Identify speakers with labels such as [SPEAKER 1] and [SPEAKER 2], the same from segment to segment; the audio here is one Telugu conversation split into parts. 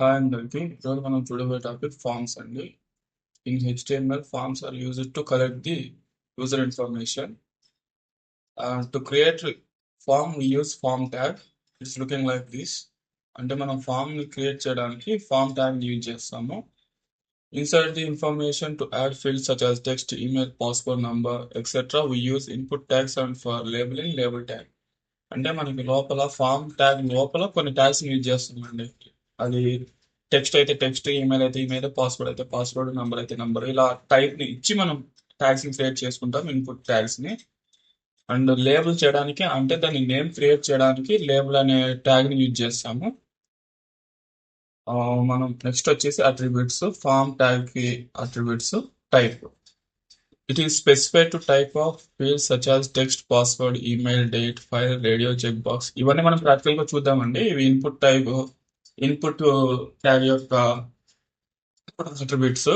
[SPEAKER 1] హాయ్ అందరికి ఈరోజు మనం చూడబోయే టాపిక్ ఫార్మ్స్ అండి in HTML forms are used to collect the user information to create form we use form tag it's looking like this అంటే మనం ఫామ్ని క్రియేట్ చేయడానికి ఫార్మ్ ట్యాగ్ యూజ్ చేస్తాము. Insert the information to add fields such as text email passport number etcetera we use input tags and for labelling label tag అంటే మనకి లోపల ఫార్మ్ ట్యాగ్ లోపల కొన్ని ట్యాగ్స్ యూజ్ చేస్తామండి. అది టెక్స్ట్ అయితే టెక్స్ట్ ఈమెయిల్ అయితే ఈమెయిల్ పాస్వర్డ్ అయితే పాస్వర్డ్ నెంబర్ అయితే నెంబర్ ఇలా టైప్ని ఇచ్చి మనం ట్యాగ్స్ని క్రియేట్ చేసుకుంటాం ఇన్పుట్ ట్యాగ్స్ని అండ్ లేబుల్ చేయడానికి అంటే దాని నేమ్ క్రియేట్ చేయడానికి లేబుల్ అనే ట్యాగ్ని యూజ్ చేస్తాము. మనం నెక్స్ట్ వచ్చేసి attributes form ట్యాగ్కి attributes type it is specified to type of fields such as text password email date file radio check box ఇవన్నీ మనం ప్రాక్టికల్గా చూద్దామండి. ఇవి ఇన్పుట్ టైప్ ఇన్పుట్ ట్యాగ్ యొక్క అట్రిబ్యూట్స్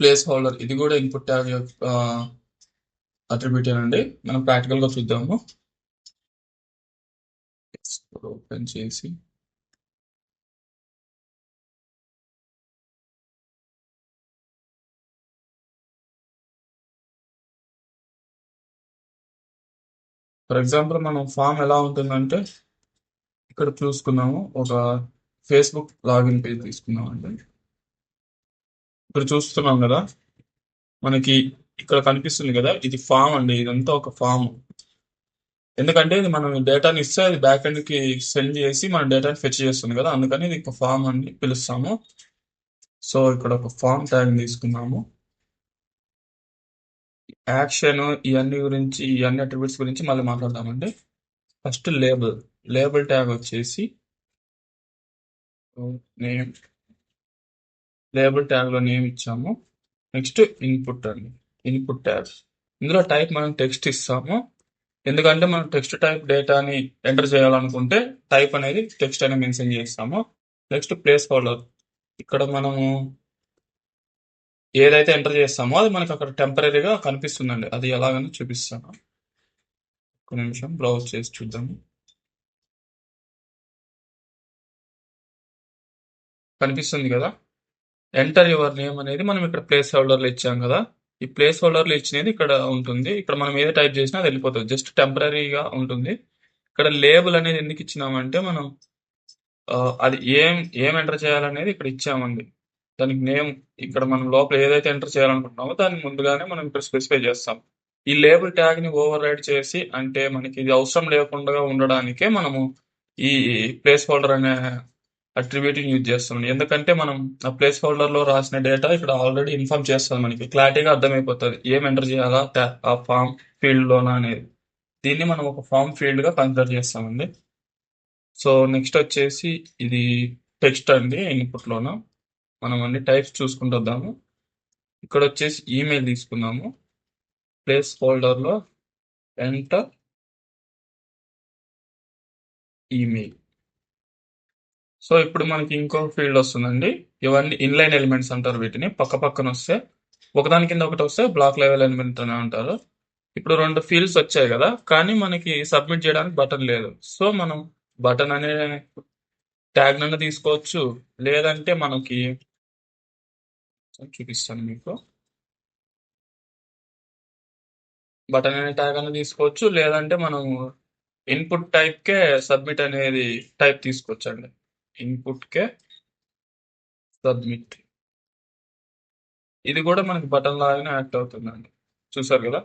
[SPEAKER 1] ప్లేస్ హోల్డర్ ఇది కూడా ఇన్పుట్ ట్యాగ్ యొక్క అట్రిబ్యూట్ అండి మనం ప్రాక్టికల్గా చూద్దాము. ఓపెన్ చేసి. ఫర్ ఎగ్జాంపుల్ మనం ఫామ్ ఎలా ఉంటుందంటే ఇక్కడ చూసుకున్నాము. ఒక ఫేస్బుక్ లాగిన్ పేజ్ తీసుకున్నాం అండి. ఇక్కడ చూస్తున్నాం కదా. మనకి ఇక్కడ కనిపిస్తుంది కదా ఇది ఫామ్ అండి. ఇదంతా ఒక ఫామ్ ఎందుకంటే ఇది మనం డేటాని ఇస్తే అది బ్యాక్ ఎండ్కి సెండ్ చేసి మన డేటాని ఫెచ్ చేస్తుంది కదా. అందుకని ఇది ఒక ఫామ్ అని పిలుస్తాము. సో ఇక్కడ ఒక ఫామ్ ట్యాగ్ తీసుకున్నాము. యాక్షన్ ఇవన్నీ గురించి ఇవన్నీ అట్రిబ్యూట్స్ గురించి మళ్ళీ మాట్లాడదామండి. ఫస్ట్ లేబుల్ లేబుల్ ట్యాగ్ వచ్చేసి నేమ్. లేబుల్ ట్యాగ్లో నేమ్ ఇచ్చాము. నెక్స్ట్ ఇన్పుట్ అండి. Input tag. ఇందులో టైప్ మనం టెక్స్ట్ ఇస్తాము. ఎందుకంటే మనం టెక్స్ట్ టైప్ డేటాని ఎంటర్ చేయాలనుకుంటే టైప్ అనేది టెక్స్ట్ అనేది మెన్షన్ చేస్తాము. నెక్స్ట్ ప్లేస్ హోల్డర్ ఇక్కడ మనము ఏదైతే ఎంటర్ చేస్తామో అది మనకి అక్కడ టెంపరీగా కనిపిస్తుందండి. అది ఎలాగని చూపిస్తాను. ఒక నిమిషం బ్రౌజ్ చేసి చూద్దాము. కనిపిస్తుంది కదా? ఎంటర్ యువర్ నేమ్ అనేది మనం ఇక్కడ ప్లేస్ హోల్డర్లో ఇచ్చాం కదా? ఈ ప్లేస్ హోల్డర్లో ఇచ్చినది ఇక్కడ ఉంటుంది. ఇక్కడ మనం ఏది టైప్ చేసినా అది వెళ్ళిపోతుంది. జస్ట్ టెంపరీగా ఉంటుంది. ఇక్కడ లేబుల్ అనేది ఎందుకు ఇచ్చినామంటే మనం ఆ, అది ఏం ఏం ఎంటర్ చేయాలనేది ఇక్కడ ఇచ్చామండి. దానికి నేమ్ ఇక్కడ మనం లోపల ఏదైతే ఎంటర్ చేయాలనుకుంటున్నామో దాన్ని ముందుగానే మనం ఇక్కడ స్పెసిఫై చేస్తాం. ఈ లేబుల్ ట్యాగ్ని ఓవర్ రైడ్ చేసి అంటే మనకి ఇది అవసరం లేకుండా ఉండడానికే మనము ఈ ప్లేస్ హోల్డర్ అనే అట్రిబ్యూట్ యూజ్ చేస్తున్నాం ఎందుకంటే మనం ఆ ప్లేస్ హోల్డర్లో రాసిన డేటా ఇక్కడ ఆల్రెడీ ఇన్ఫార్మ్ చేస్తుంది మనకి. క్లారిటీగా అర్థమైపోతుంది. ఏం ఎంటర్ చేయాలా? ఆ ఫామ్ ఫీల్డ్ లోన అనేది. దీన్ని మనం ఒక ఫామ్ ఫీల్డ్గా కన్సిడర్ చేస్తామండి. సో నెక్స్ట్ వచ్చేసి ఇది టెక్స్ట్ అండి ఇన్పుట్ లోన. మనం అన్ని టైప్స్ చూసుకుంటూ వద్దాము. ఇక్కడ వచ్చేసి ఈమెయిల్ తీసుకుందాము. ప్లేస్ హోల్డర్లో ఎంటర్ ఈమెయిల్ సో ఇప్పుడు మనకి ఇంకో ఫీల్డ్ వస్తుందండి. ఇవన్నీ ఇన్లైన్ ఎలిమెంట్స్ అంటారు వీటిని. పక్క పక్కన వస్తే ఒకదాని కింద ఒకటి వస్తే బ్లాక్ లెవెల్ ఎలిమెంట్ అని అంటారు. ఇప్పుడు రెండు ఫీల్డ్స్ వచ్చాయి కదా కానీ మనకి సబ్మిట్ చేయడానికి బటన్ లేదు. సో మనం బటన్ అనే ట్యాగ్ నన్ను తీసుకోవచ్చు. లేదంటే మనకి చూపిస్తాను మీకు. బటన్ అనే ట్యాగ్ అనేది తీసుకోవచ్చు. లేదంటే మనం ఇన్పుట్ టైప్కే సబ్మిట్ అనేది టైప్ తీసుకోవచ్చు అండి ఇన్పుట్ కే సబ్మిట్ ఇది కూడా మనకి బటన్ లాగానే యాక్ట్ అవుతుందండి. చూసారు కదా?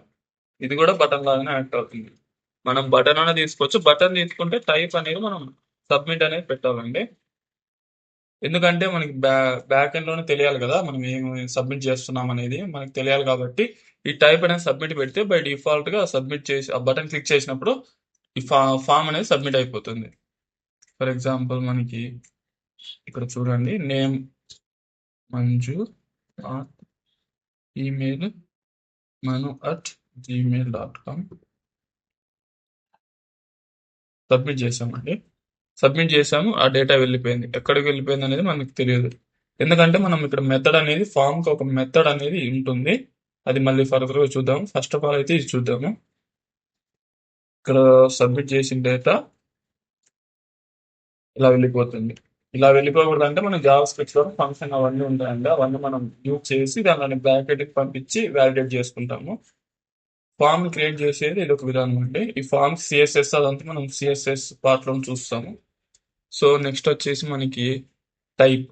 [SPEAKER 1] ఇది కూడా బటన్ లాగానే యాక్ట్ అవుతుంది. మనం బటన్ అనేది తీసుకోవచ్చు. బటన్ తీసుకుంటే టైప్ అనేది మనం సబ్మిట్ అనేది పెట్టాలండి. ఎందుకంటే మనకి బ్యా బ్యాక్ ఎండ్లోనే తెలియాలి కదా? మనం ఏం సబ్మిట్ చేస్తున్నాం అనేది మనకి తెలియాలి కాబట్టి ఈ టైప్ అనేది సబ్మిట్ పెడితే బై డిఫాల్ట్గా సబ్మిట్ చేసి ఆ బటన్ క్లిక్ చేసినప్పుడు ఈ ఫా ఫామ్ అనేది సబ్మిట్ అయిపోతుంది. ఫర్ ఎగ్జాంపుల్ మనకి ఇక్కడ చూడండి name Manju email Manu at Gmail dot com submit చేసామండి సబ్మిట్ చేసాము ఆ డేటా వెళ్ళిపోయింది. ఎక్కడికి వెళ్ళిపోయింది అనేది మనకు తెలియదు. ఎందుకంటే మనం ఇక్కడ మెథడ్ అనేది ఫామ్కి ఒక మెథడ్ అనేది ఉంటుంది. అది మళ్ళీ ఫర్దర్గా చూద్దాము. చూద్దాం ఫస్ట్ ఆఫ్ ఆల్ అయితే ఇది చూద్దాము. ఇక్కడ సబ్మిట్ చేసిన డేటా ఇలా వెళ్ళిపోతుంది. ఇలా వెళ్ళిపోకూడదు అంటే మనం జావా స్క్రిప్ట్లో ఫంక్షన్ అవన్నీ ఉంటాయండి. అవన్నీ మనం యూజ్ చేసి దాన్ని బ్రాకెట్కి పంపించి వ్యాలిడేట్ చేసుకుంటాము. ఫామ్ క్రియేట్ చేసేది ఇది ఒక విధానం అండి. ఈ ఫామ్ సిఎస్ఎస్ అదంతా మనం సిఎస్ఎస్ పార్ట్లో చూస్తాము. సో నెక్స్ట్ వచ్చేసి మనకి టైప్.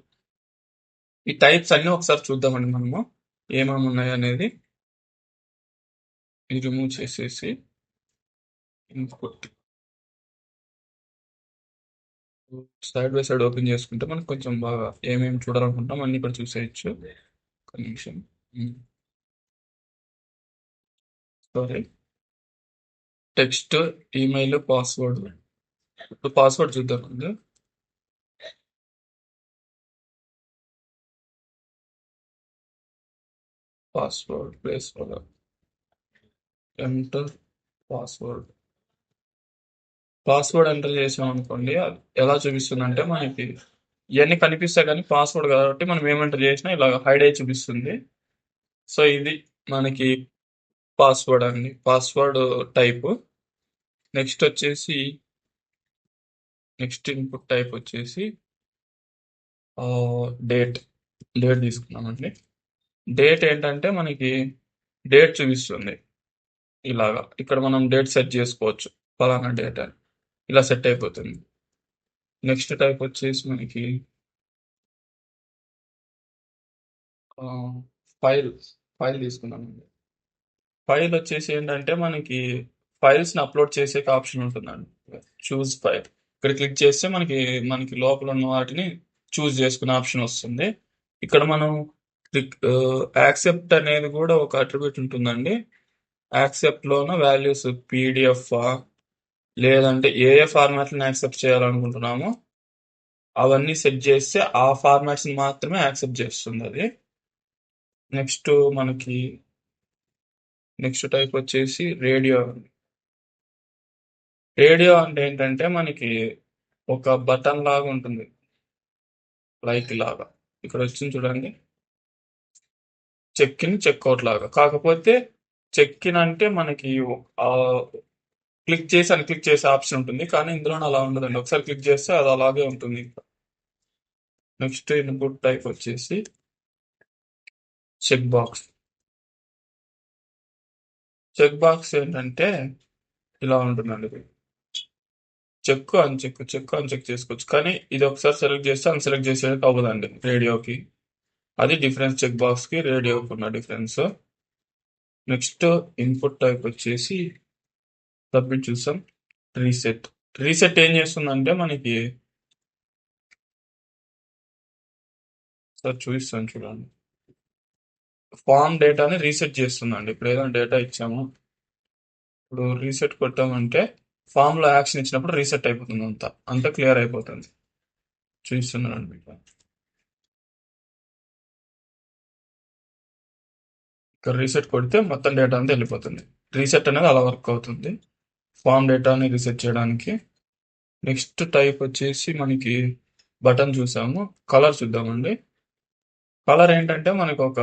[SPEAKER 1] ఈ టైప్స్ అన్ని ఒకసారి చూద్దామండి మనము. ఏమేమి ఉన్నాయి అనేది. ఇది రిమూవ్ చేసేసి input side by side open చేసుకుంటే మనకు కొంచెం బాగా ఏమేమి చూడాలనుకుంటాం అన్ని ఇక్కడ చూసేయచ్చు. ఒక నిమిషం. సారీ టెక్స్ట్ ఈమెయిల్ పాస్వర్డ్ ఇప్పుడు పాస్వర్డ్ చూద్దామండి password place enter password password enter చేసాం అనుకోండి అది ఎలా చూపిస్తుంది అంటే మనకి ఇవన్నీ కనిపిస్తాయి కానీ పాస్వర్డ్ కాబట్టి మనం ఏం ఎంటర్ చేసినా ఇలా హైడ్ అయి చూపిస్తుంది. సో ఇది మనకి పాస్వర్డ్ అండి. పాస్వర్డ్ టైప్ నెక్స్ట్ వచ్చేసి నెక్స్ట్ ఇన్పుట్ టైప్ వచ్చేసి డేట్ డేట్ తీసుకున్నామండి డేట్ ఏంటంటే మనకి డేట్ చూపిస్తుంది. ఇలాగా. ఇక్కడ మనం డేట్ సెట్ చేసుకోవచ్చు. ఫలానా డేట్ అని. ఇలా సెట్ అయిపోతుంది. నెక్స్ట్ టైప్ వచ్చేసి మనకి ఫైల్ ఫైల్ తీసుకున్నామండి ఫైల్ వచ్చేసి ఏంటంటే మనకి ఫైల్స్ని అప్లోడ్ చేసే ఆప్షన్ ఉంటుందండి. చూస్ ఫైల్. ఇక్కడ క్లిక్ చేస్తే మనకి మనకి లోపల ఉన్న వాటిని చూస్ చేసుకునే ఆప్షన్ వస్తుంది. ఇక్కడ మనం క్లిక్ యాక్సెప్ట్ అనేది కూడా ఒక అట్రిబ్యూట్ ఉంటుందండి. యాక్సెప్ట్ లోన వాల్యూస్ పీడిఎఫ్ లేదంటే ఏ ఏ ఫార్మాట్లను యాక్సెప్ట్ చేయాలనుకుంటున్నామో అవన్నీ సెట్ చేస్తే ఆ ఫార్మాట్స్ని మాత్రమే యాక్సెప్ట్ చేస్తుంది అది. నెక్స్ట్ మనకి నెక్స్ట్ టైప్ వచ్చేసి రేడియో రేడియో అంటే ఏంటంటే మనకి ఒక బటన్ లాగా ఉంటుంది. లైక్ లాగా. ఇక్కడ వచ్చింది చూడండి. చెక్ ఇన్ చెక్అవుట్ లాగా. కాకపోతే చెక్ ఇన్ అంటే మనకి క్లిక్ చేసి అని క్లిక్ చేసే ఆప్షన్ ఉంటుంది. కానీ ఇందులో అలా ఉండదండి. ఒకసారి క్లిక్ చేస్తే అది అలాగే ఉంటుంది. నెక్స్ట్ ఇన్పుట్ టైప్ వచ్చేసి చెక్ బాక్స్. చెక్ బాక్స్ ఏంటంటే ఇలా ఉంటుందండి. చెక్ అని చెక్ చెక్ అని చెక్ చేసుకోవచ్చు. కానీ ఇది ఒకసారి సెలెక్ట్ చేస్తే అని సెలెక్ట్ చేసేది అవ్వదండి రేడియోకి. అది డిఫరెన్స్ చెక్ బాక్స్కి రేడియోకి ఉన్న డిఫరెన్స్. నెక్స్ట్ ఇన్పుట్ టైప్ వచ్చేసి సబ్మిట్ చూసాం రీసెట్. రీసెట్ ఏం చేస్తుందంటే మనకి సార్ చూపిస్తాను చూడండి. ఫామ్ డేటాని రీసెట్ చేస్తుందండి. ఇప్పుడు ఏదైనా డేటా ఇచ్చాము? ఇప్పుడు రీసెట్ కొట్టామంటే ఫామ్లో యాక్షన్ ఇచ్చినప్పుడు రీసెట్ అయిపోతుంది అంతా. అంతా క్లియర్ అయిపోతుంది. చూపిస్తున్నాను మీకు. ఇక్కడ రీసెట్ కొడితే మొత్తం డేటా అంతా వెళ్ళిపోతుంది. రీసెట్ అనేది అలా వర్క్ అవుతుంది. ఫామ్ డేటాని రీసెట్ చేయడానికి. నెక్స్ట్ టైప్ వచ్చేసి మనకి బటన్ చూసాము. కలర్ చూద్దామండి. కలర్ ఏంటంటే మనకు ఒక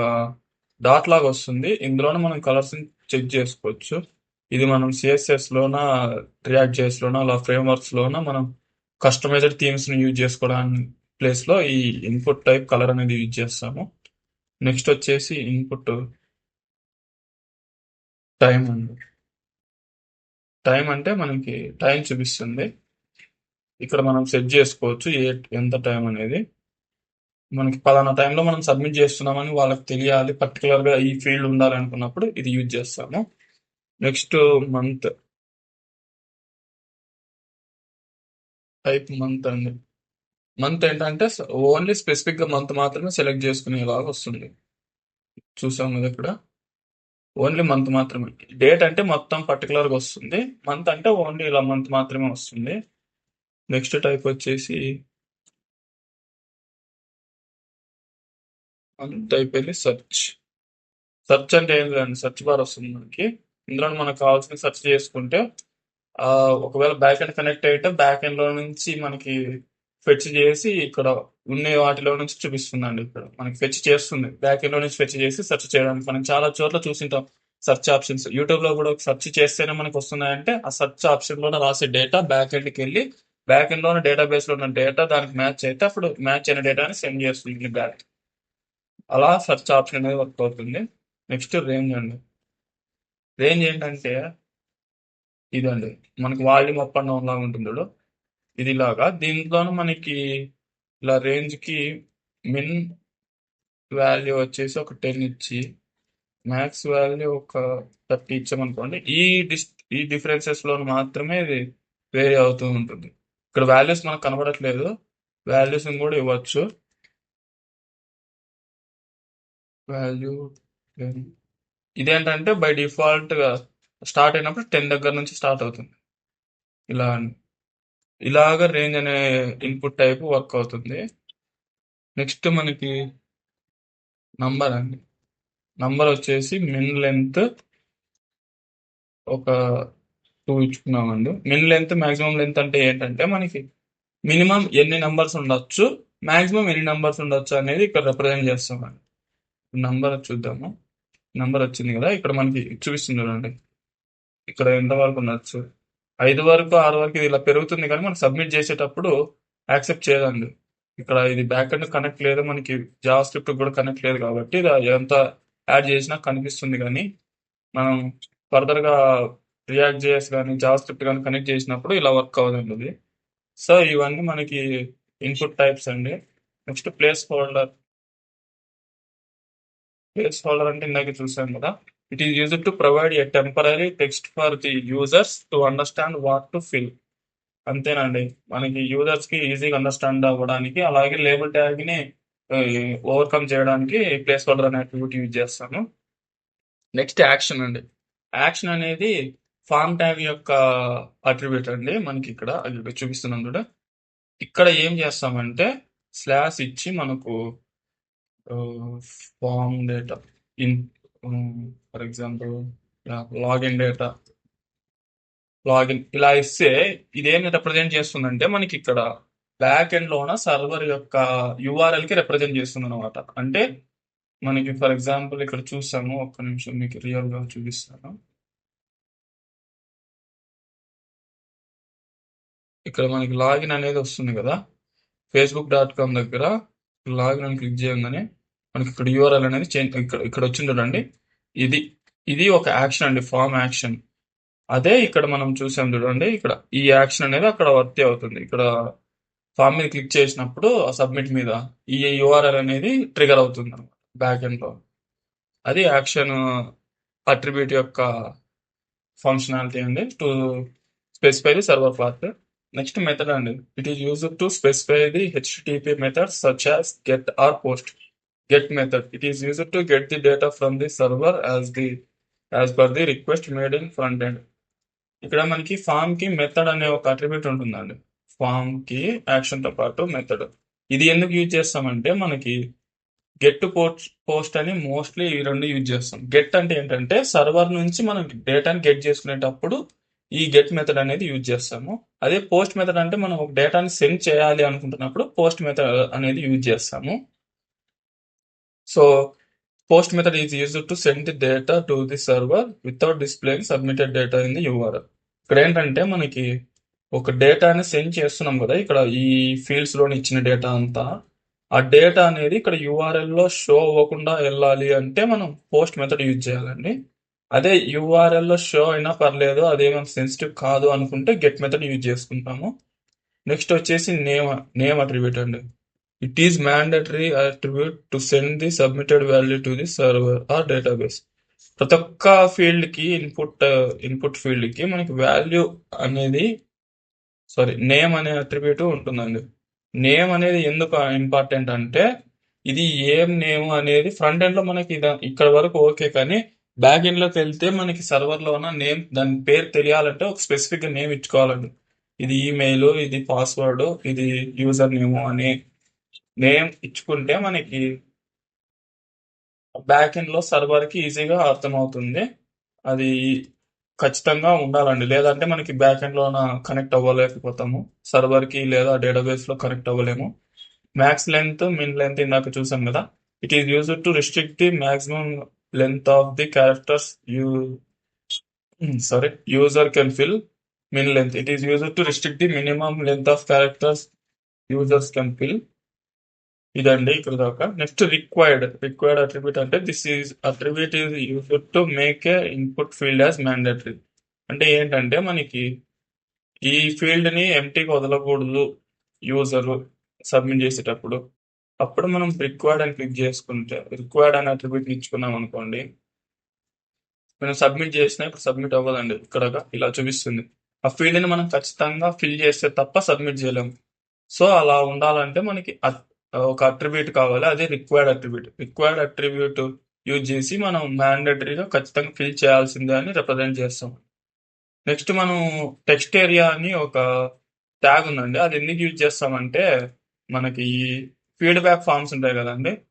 [SPEAKER 1] డాట్ లాగా వస్తుంది. ఇందులోనే మనం కలర్స్ని చెక్ చేసుకోవచ్చు. ఇది మనం సిఎస్ఎస్లోనా రియాక్ట్ జేఎస్ అలా ఫ్రేమ్వర్క్స్లోనా మనం కస్టమైజ్డ్ థీమ్స్ని యూజ్ చేసుకోవడానికి ప్లేస్లో ఈ ఇన్పుట్ టైప్ కలర్ అనేది యూజ్ చేస్తాము. నెక్స్ట్ వచ్చేసి ఇన్పుట్ టైం అండి. టైం అంటే మనకి టైం చూపిస్తుంది. ఇక్కడ మనం సెట్ చేసుకోవచ్చు ఏ ఎంత టైం అనేది. మనకి పలానా టైంలో మనం సబ్మిట్ చేస్తున్నామని వాళ్ళకి తెలియాలి. పర్టికులర్గా ఈ ఫీల్డ్ ఉండాలి అనుకున్నప్పుడు ఇది యూజ్ చేస్తాము. Next month. టైప్ మంత్ అండి. మంత్ ఏంటంటే ఓన్లీ స్పెసిఫిక్గా మంత్ మాత్రమే సెలెక్ట్ చేసుకునేలాగా వస్తుంది. చూసాం కదా ఇక్కడ. ఓన్లీ మంత్ మాత్రమే. డేట్ అంటే మొత్తం పర్టికులర్గా వస్తుంది. మంత్ అంటే ఓన్లీ ఇలా మంత్ మాత్రమే వస్తుంది. నెక్స్ట్ టైప్ వచ్చేసి టైప్ వెళ్ళి సెర్చ్ సెర్చ్ అంటే ఏం లేదండి సెర్చ్ బార్ వస్తుంది మనకి. ఇందులో మనకు కావాల్సిన సెర్చ్ చేసుకుంటే ఒకవేళ బ్యాక్ ఎండ్ కనెక్ట్ అయితే బ్యాక్ ఎండ్లో నుంచి మనకి ఫెచ్ చేసి ఇక్కడ ఉన్న వాటిలో నుంచి చూపిస్తుందండి ఇక్కడ. మనకి ఫెచ్ చేస్తుంది. బ్యాక్ ఎండ్లో నుంచి ఫెచ్ చేసి సెర్చ్ చేయడానికి మనం చాలా చోట్ల చూసింటాం సెర్చ్ ఆప్షన్స్ యూట్యూబ్లో కూడా సెర్చ్ చేస్తేనే మనకు వస్తున్నాయంటే ఆ సెర్చ్ ఆప్షన్లో రాసే డేటా బ్యాక్ ఎండ్కి వెళ్ళి బ్యాక్ ఎండ్లో ఉన్న డేటాబేస్లో ఉన్న డేటా దానికి మ్యాచ్ అయితే అప్పుడు మ్యాచ్ అయిన డేటాని సెండ్ చేస్తుంది బ్యాక్ అలా సెర్చ్ ఆప్షన్ అనేది వర్క్ అవుతుంది. నెక్స్ట్ రేంజ్ అండి. రేంజ్ ఏంటంటే ఇదండి. మనకి వాల్యూమ్ అప్ అండ్ డౌన్ లాగా ఉంటుంది ఇదిలాగా దీంట్లోనూ మనకి ఇలా రేంజ్కి మిన్ వాల్యూ వచ్చేసి ఒక టెన్ ఇచ్చి మ్యాక్స్ వాల్యూ ఒక థర్టీ ఇచ్చామనుకోండి ఈ డిస్ ఈ డిఫరెన్సెస్లో మాత్రమే ఇది వేరీ అవుతూ ఉంటుంది. ఇక్కడ వాల్యూస్ మనకు కనబడట్లేదు వాల్యూస్ని కూడా ఇవ్వచ్చు. వాల్యూ ఇదేంటంటే బై డిఫాల్ట్గా స్టార్ట్ అయినప్పుడు టెన్ దగ్గర నుంచి స్టార్ట్ అవుతుంది. ఇలా అని. ఇలాగ రేంజ్ అనే ఇన్పుట్ టైప్ వర్క్ అవుతుంది. నెక్స్ట్ మనకి నంబర్ అండి. నంబర్ వచ్చేసి మిన్ లెంత్ ఒక టూ ఇచ్చుకున్నామండి. మిన్ లెంత్ మాక్సిమం లెంత్ అంటే ఏంటంటే మనకి మినిమం ఎన్ని నంబర్స్ ఉండొచ్చు మాక్సిమం ఎన్ని నంబర్స్ ఉండొచ్చు అనేది ఇక్కడ రిప్రజెంట్ చేస్తామండి. నంబర్ చూద్దాము. నంబర్ వచ్చింది కదా ఇక్కడ మనకి చూపిస్తుంది చూడండి. ఇక్కడ ఎంత వరకు ఉండొచ్చు? ఐదు వరకు ఆరు వరకు ఇది ఇలా పెరుగుతుంది కానీ మనం సబ్మిట్ చేసేటప్పుడు యాక్సెప్ట్ చేయదండి. ఇక్కడ ఇది బ్యాక్ అండ్ కనెక్ట్ లేదు మనకి జావా స్క్రిప్ట్ కూడా కనెక్ట్ లేదు కాబట్టి ఇది ఎంత యాడ్ చేసినా కనిపిస్తుంది కానీ మనం ఫర్దర్గా రియాక్ట్ జేఎస్ కానీ జావా స్క్రిప్ట్ కానీ కనెక్ట్ చేసినప్పుడు ఇలా వర్క్ అవ్వదండి ఇది. సో ఇవన్నీ మనకి ఇన్పుట్ టైప్స్ అండి. Next placeholder placeholder అంటే ఇందాక చూసాం కదా. It is used to provide a temporary text for the users to understand what to fill అంతేనండి. మనకి యూజర్స్కి ఈజీగా అండర్స్టాండ్ అవ్వడానికి అలాగే లేబుల్ ట్యాగ్ని ఓవర్కమ్ చేయడానికి ప్లేస్ హోల్డర్ అనే అట్రిబ్యూట్ యూజ్ చేస్తాను నెక్స్ట్ యాక్షన్ అండి. యాక్షన్ అనేది ఫామ్ ట్యాగ్ యొక్క అట్రిబ్యూట్ అండి. మనకి ఇక్కడ అది ఇక్కడ చూపిస్తున్నాం కూడా ఇక్కడ ఏం చేస్తామంటే స్లాష్ ఇచ్చి మనకు form data in for example login data login ఇలా ఇస్తే ఇదేం రిప్రజెంట్ చేస్తుందంటే మనకి ఇక్కడ బ్యాక్ ఎండ్ లోన సర్వర్ యొక్క యూఆర్ఎల్కి రిప్రజెంట్ చేస్తుంది అనమాట అంటే మనకి ఫర్ ఎగ్జాంపుల్ ఇక్కడ చూసాము ఒక్క నిమిషం మీకు రియల్గా చూపిస్తాను. ఇక్కడ మనకి లాగిన్ అనేది వస్తుంది కదా. ఫేస్బుక్ డాట్ కామ్ దగ్గర లాగిన్ అని క్లిక్ చేయగానే మనకి ఇక్కడ యూఆర్ఎల్ అనేది చేంజ్ ఇక్కడ ఇక్కడ వచ్చింది చూడండి. ఇది ఇది ఒక యాక్షన్ అండి ఫామ్ యాక్షన్. అదే ఇక్కడ మనం చూసాం చూడండి ఇక్కడ ఈ యాక్షన్ అనేది అక్కడ వర్తి అవుతుంది. ఇక్కడ ఫామ్ మీద క్లిక్ చేసినప్పుడు సబ్మిట్ మీద ఈ యూఆర్ఎల్ అనేది ట్రిగర్ అవుతుంది అనమాట బ్యాక్ ఎండ్లో అది యాక్షన్ అట్రిబ్యూట్ యొక్క ఫంక్షనాలిటీ అండి. To specify the server path next method అండి. It is use to specify the HTTP method such as get or post get method it is use to get the data from the server as the as per the request made in front end. ఇక్కడ మనకి ఫామ్కి మెథడ్ అనే ఒక అట్రిబ్యూట్ ఉంటుందండి. ఫామ్కి యాక్షన్తో పాటు మెథడ్ ఇది ఎందుకు యూజ్ చేస్తామంటే మనకి గెట్ పోస్ట్ పోస్ట్ అని మోస్ట్లీ ఈ రెండు యూజ్ చేస్తాం. గెట్ అంటే ఏంటంటే సర్వర్ నుంచి మనం డేటాని గెట్ చేసుకునేటప్పుడు ఈ గెట్ మెథడ్ అనేది యూజ్ చేస్తాము. అదే పోస్ట్ మెథడ్ అంటే మనం ఒక డేటాని సెండ్ చేయాలి అనుకుంటున్నప్పుడు పోస్ట్ మెథడ్ అనేది యూజ్ చేస్తాము. So post method is use to send the data to the server without displaying submitted data in the URL ఇక్కడ ఏంటంటే మనకి ఒక డేటాని సెండ్ చేస్తున్నాం కదా ఇక్కడ ఈ ఫీల్డ్స్లోని ఇచ్చిన డేటా అంతా ఆ డేటా అనేది ఇక్కడ యూఆర్ఎల్లో షో అవ్వకుండా వెళ్ళాలి అంటే మనం పోస్ట్ మెథడ్ యూజ్ చేయాలండి. అదే యూఆర్ఎల్లో లో షో అయినా పర్లేదు అదేమైనా సెన్సిటివ్ కాదు అనుకుంటే గెట్ మెథడ్ యూజ్ చేసుకుంటాము. నెక్స్ట్ వచ్చేసి నేమ్ నేమ్ అట్రిబ్యూట్ అండి. It is mandatory attribute to send the submitted value to the server or database. ప్రతి ఒక్క ఫీల్డ్కి ఇన్పుట్ ఇన్పుట్ ఫీల్డ్కి మనకి వాల్యూ అనేది సారీ నేమ్ అనే అట్రిబ్యూట్ ఉంటుందండి నేమ్ అనేది ఎందుకు ఇంపార్టెంట్ అంటే ఇది ఏం నేమ్ అనేది ఫ్రంట్ ఎండ్లో మనకి ఇక్కడ వరకు ఓకే కానీ బ్యాక్ ఎండ్లోకి వెళ్తే మనకి సర్వర్లో ఉన్న నేమ్ దాని పేరు తెలియాలంటే ఒక స్పెసిఫిక్ నేమ్ ఇచ్చుకోవాలండి ఇది ఈమెయిల్ ఇది పాస్వర్డ్ ఇది యూజర్ నేమ్ అని నేమ్ ఇచ్చుకుంటే మనకి బ్యాక్ ఎండ్లో సర్వర్కి ఈజీగా అర్థమవుతుంది. అది ఖచ్చితంగా ఉండాలండి. లేదంటే మనకి బ్యాక్ ఎండ్ లోన కనెక్ట్ అవ్వలేకపోతాము. సర్వర్కి లేదా డేటాబేస్లో కనెక్ట్ అవ్వలేము. మ్యాక్స్ లెంత్ మిన్ లెంత్ ఇందాక చూసాం కదా. It is use to restrict the maximum length of the characters you sorry user can fill min length. It is used to restrict the minimum length of characters users can fill. ఇదండి ఇక్కడ దాకా. నెక్స్ట్ రిక్వైర్డ్ రిక్వైర్డ్ అట్రిబ్యూట్ అంటే this is attribute is used to make a input field as mandatory అంటే ఏంటంటే మనకి ఈ ఫీల్డ్ని ఎంటీగా వదలకూడదు యూజర్ సబ్మిట్ చేసేటప్పుడు. అప్పుడు మనం రిక్వైర్డ్ అని క్లిక్ చేసుకుంటే రిక్వైర్డ్ అనే అట్రిబ్యూట్ ఇచ్చుకున్నాం అనుకోండి. మనం సబ్మిట్ చేసినా ఇప్పుడు సబ్మిట్ అవ్వదండి. ఇక్కడ ఇలా చూపిస్తుంది. ఆ ఫీల్డ్ని మనం ఖచ్చితంగా ఫిల్ చేస్తే తప్ప సబ్మిట్ చేయలేము సో అలా ఉండాలంటే మనకి ఒక అట్రిబ్యూట్ కావాలి? అదే required attribute required attribute use చేసి మనం మ్యాండేటరీగా ఖచ్చితంగా ఫిల్ చేయాల్సిందే అని రిప్రజెంట్ చేస్తాం. నెక్స్ట్ మనం టెక్స్ట్ ఏరియా అని ఒక ట్యాగ్ ఉందండి. అది ఎందుకు యూజ్ చేస్తామంటే మనకి ఈ ఫీడ్బ్యాక్ ఫామ్స్ ఉంటాయి కదండి.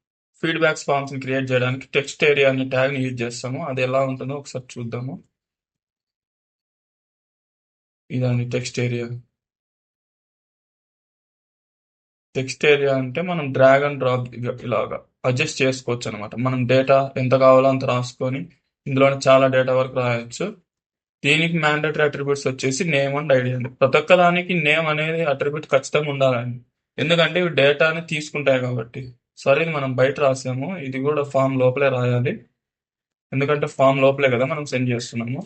[SPEAKER 1] ఫీడ్బ్యాక్స్ ఫార్మ్స్ని క్రియేట్ చేయడానికి టెక్స్ట్ ఏరియా అనే ట్యాగ్ని యూజ్ చేస్తాము. అది ఎలా ఉంటుందో ఒకసారి చూద్దాము. ఇదండి టెక్స్ట్ ఏరియా టెక్స్ట్ ఏరియా అంటే మనం డ్రాగ్ అండ్ డ్రాప్ ఇలాగా అడ్జస్ట్ చేసుకోవచ్చు అనమాట మనం డేటా ఎంత కావాలో అంత రాసుకొని ఇందులోనే చాలా డేటా వరకు రాయొచ్చు. దీనికి మ్యాండేటరీ అట్రిబ్యూట్స్ వచ్చేసి నేమ్ అండ్ ఐడి అండి. ప్రతి ఒక్క దానికి నేమ్ అనేది అట్రిబ్యూట్ ఖచ్చితంగా ఉండాలండి. ఎందుకంటే ఇవి డేటాని తీసుకుంటాయి కాబట్టి. సరే ఇది మనం బయట రాసాము. ఇది కూడా ఫామ్ లోపలే రాయాలి. ఎందుకంటే ఫామ్ లోపలే కదా మనం సెండ్ చేస్తున్నాము.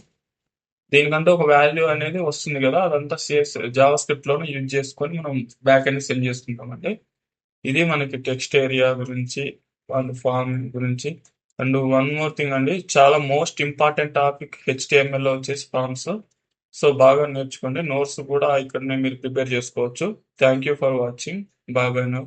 [SPEAKER 1] దీనికంటే ఒక వాల్యూ అనేది వస్తుంది కదా అదంతా సిఎస్ జావా స్క్రిప్ట్లోనే యూజ్ చేసుకొని మనం బ్యాక్ ఎండ్ సెండ్ చేసుకుంటామండి. ఇది మనకి టెక్స్ట్ ఏరియా గురించి అండ్ ఫామ్ గురించి. అండ్ వన్ మోర్ థింగ్ అండి చాలా మోస్ట్ ఇంపార్టెంట్ టాపిక్ హెచ్టిఎంఎల్లో వచ్చేసి ఫార్మ్స్ సో బాగా నేర్చుకోండి. నోట్స్ కూడా ఇక్కడనే మీరు ప్రిపేర్ చేసుకోవచ్చు. Thank you for watching bye no now